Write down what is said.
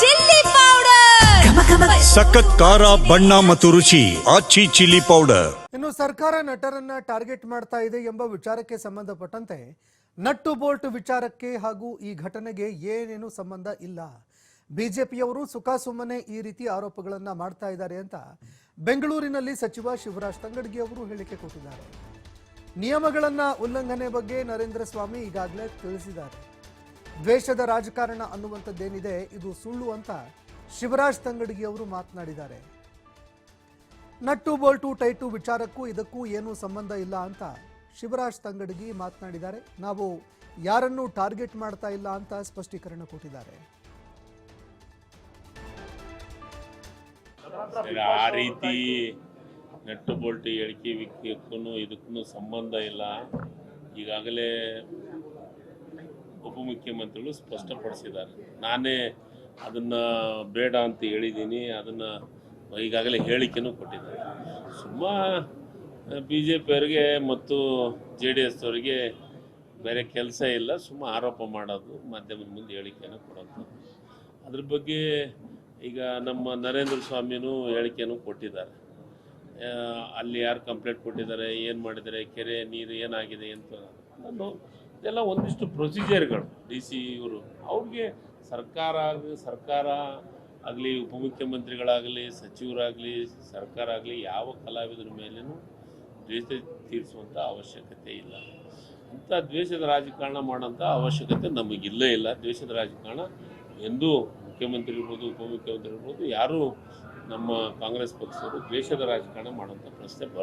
Chilli powder. ಸಖತ್ ಖಾರ ಬಣ್ಣ ಮತ್ತು ರುಚಿ ಆಚಿ ಚಿಲ್ಲಿ ಪೌಡರ್. ಇನ್ನು ಸರ್ಕಾರ ನಟರನ್ನ ಟಾರ್ಗೆಟ್ ಮಾಡ್ತಾ ಇದೆ ಎಂಬ ವಿಚಾರಕ್ಕೆ ಸಂಬಂಧಪಟ್ಟಂತೆ ನಟ್ಟು ಬೋಲ್ಟ್ ವಿಚಾರಕ್ಕೆ ಹಾಗೂ ಈ ಘಟನೆಗೆ ಏನೇನು ಸಂಬಂಧ ಇಲ್ಲ. ಬಿಜೆಪಿಯವರು ಸುಖಾಸುಮ್ಮನೆ ಈ ರೀತಿ ಆರೋಪಗಳನ್ನ ಮಾಡ್ತಾ ಇದ್ದಾರೆ ಅಂತ ಬೆಂಗಳೂರಿನಲ್ಲಿ ಸಚಿವ ಶಿವರಾಜ್ ತಂಗಡಗಿ ಅವರು ಹೇಳಿಕೆ ಕೊಟ್ಟಿದ್ದಾರೆ. ನಿಯಮಗಳನ್ನ ಉಲ್ಲಂಘನೆ ಬಗ್ಗೆ ನರೇಂದ್ರ ಸ್ವಾಮಿ ಈಗಾಗಲೇ ತಿಳಿಸಿದ್ದಾರೆ. ದ್ವೇಷದ ರಾಜಕಾರಣ ಅನ್ನುವಂಥದ್ದೇನಿದೆ, ಇದು ಸುಳ್ಳು ಅಂತ ಶಿವರಾಜ್ ತಂಗಡಗಿ ಅವರು ಮಾತನಾಡಿದ್ದಾರೆ. ನಟ್ಟು ಬೋಲ್ಟು ಟೈಟು ವಿಚಾರಕ್ಕೂ ಇದಕ್ಕೂ ಏನೂ ಸಂಬಂಧ ಇಲ್ಲ ಅಂತ ಶಿವರಾಜ್ ತಂಗಡಗಿ ಮಾತನಾಡಿದ್ದಾರೆ. ನಾವು ಯಾರನ್ನೂ ಟಾರ್ಗೆಟ್ ಮಾಡ್ತಾ ಇಲ್ಲ ಅಂತ ಸ್ಪಷ್ಟೀಕರಣ ಕೊಟ್ಟಿದ್ದಾರೆ. ಆ ರೀತಿ ನೆಟ್ಟು ಬೋಲ್ಟ್ ಹೇಳಿಕೆ ಇದಕ್ಕೂ ಸಂಬಂಧ ಇಲ್ಲ. ಈಗಾಗಲೇ ಉಪಮುಖ್ಯಮಂತ್ರಿಗಳು ಸ್ಪಷ್ಟಪಡಿಸಿದ್ದಾರೆ. ನಾನೇ ಅದನ್ನು ಬೇಡ ಅಂತ ಹೇಳಿದ್ದೀನಿ, ಅದನ್ನು ಈಗಾಗಲೇ ಹೇಳಿಕೆನೂ ಕೊಟ್ಟಿದ್ದಾರೆ. ಸುಮ್ಮ ಬಿ ಜೆ ಪಿಯವರಿಗೆ ಮತ್ತು ಜೆ ಡಿ ಎಸ್ ಅವರಿಗೆ ಬೇರೆ ಕೆಲಸ ಇಲ್ಲ ಸುಮ್ಮ ಆರೋಪ ಮಾಡೋದು, ಮಾಧ್ಯಮದ ಮುಂದೆ ಹೇಳಿಕೆಯನ್ನು ಕೊಡೋದು. ಅದ್ರ ಬಗ್ಗೆ ಈಗ ನಮ್ಮ ನರೇಂದ್ರ ಸ್ವಾಮಿನೂ ಹೇಳಿಕೆಯನ್ನು ಕೊಟ್ಟಿದ್ದಾರೆ. ಅಲ್ಲಿ ಯಾರು ಕಂಪ್ಲೇಂಟ್ ಕೊಟ್ಟಿದ್ದಾರೆ, ಏನು ಮಾಡಿದ್ದಾರೆ, ಕೆರೆ, ನೀರು ಏನಾಗಿದೆ ಅಂತ ನಾನು ಇದೆಲ್ಲ ಒಂದಿಷ್ಟು ಪ್ರೊಸೀಜರ್ಗಳು. ಡಿ ಸಿ ಇವರು. ಅವ್ರಿಗೆ ಸರ್ಕಾರ ಆಗಲಿ ಸರ್ಕಾರ ಆಗಲಿ, ಉಪಮುಖ್ಯಮಂತ್ರಿಗಳಾಗಲಿ, ಸಚಿವರಾಗಲಿ, ಸರ್ಕಾರ ಆಗಲಿ ಯಾವ ಕಲಾವಿದರ ಮೇಲೇನು ದ್ವೇಷ ತೀರಿಸುವಂಥ ಅವಶ್ಯಕತೆ ಇಲ್ಲ. ಇಂಥ ದ್ವೇಷದ ರಾಜಕಾರಣ ಮಾಡೋಂಥ ಅವಶ್ಯಕತೆ ನಮಗಿಲ್ಲೇ ಇಲ್ಲ ದ್ವೇಷದ ರಾಜಕಾರಣ ಎಂದೂ ಮುಖ್ಯಮಂತ್ರಿ ಇರ್ಬೋದು, ಉಪಮುಖ್ಯಮಂತ್ರಿ ಇರ್ಬೋದು, ಯಾರೂ ನಮ್ಮ ಕಾಂಗ್ರೆಸ್ ಪಕ್ಷದವರು ದ್ವೇಷದ ರಾಜಕಾರಣ ಮಾಡುವಂಥ ಪ್ರಶ್ನೆ ಬರ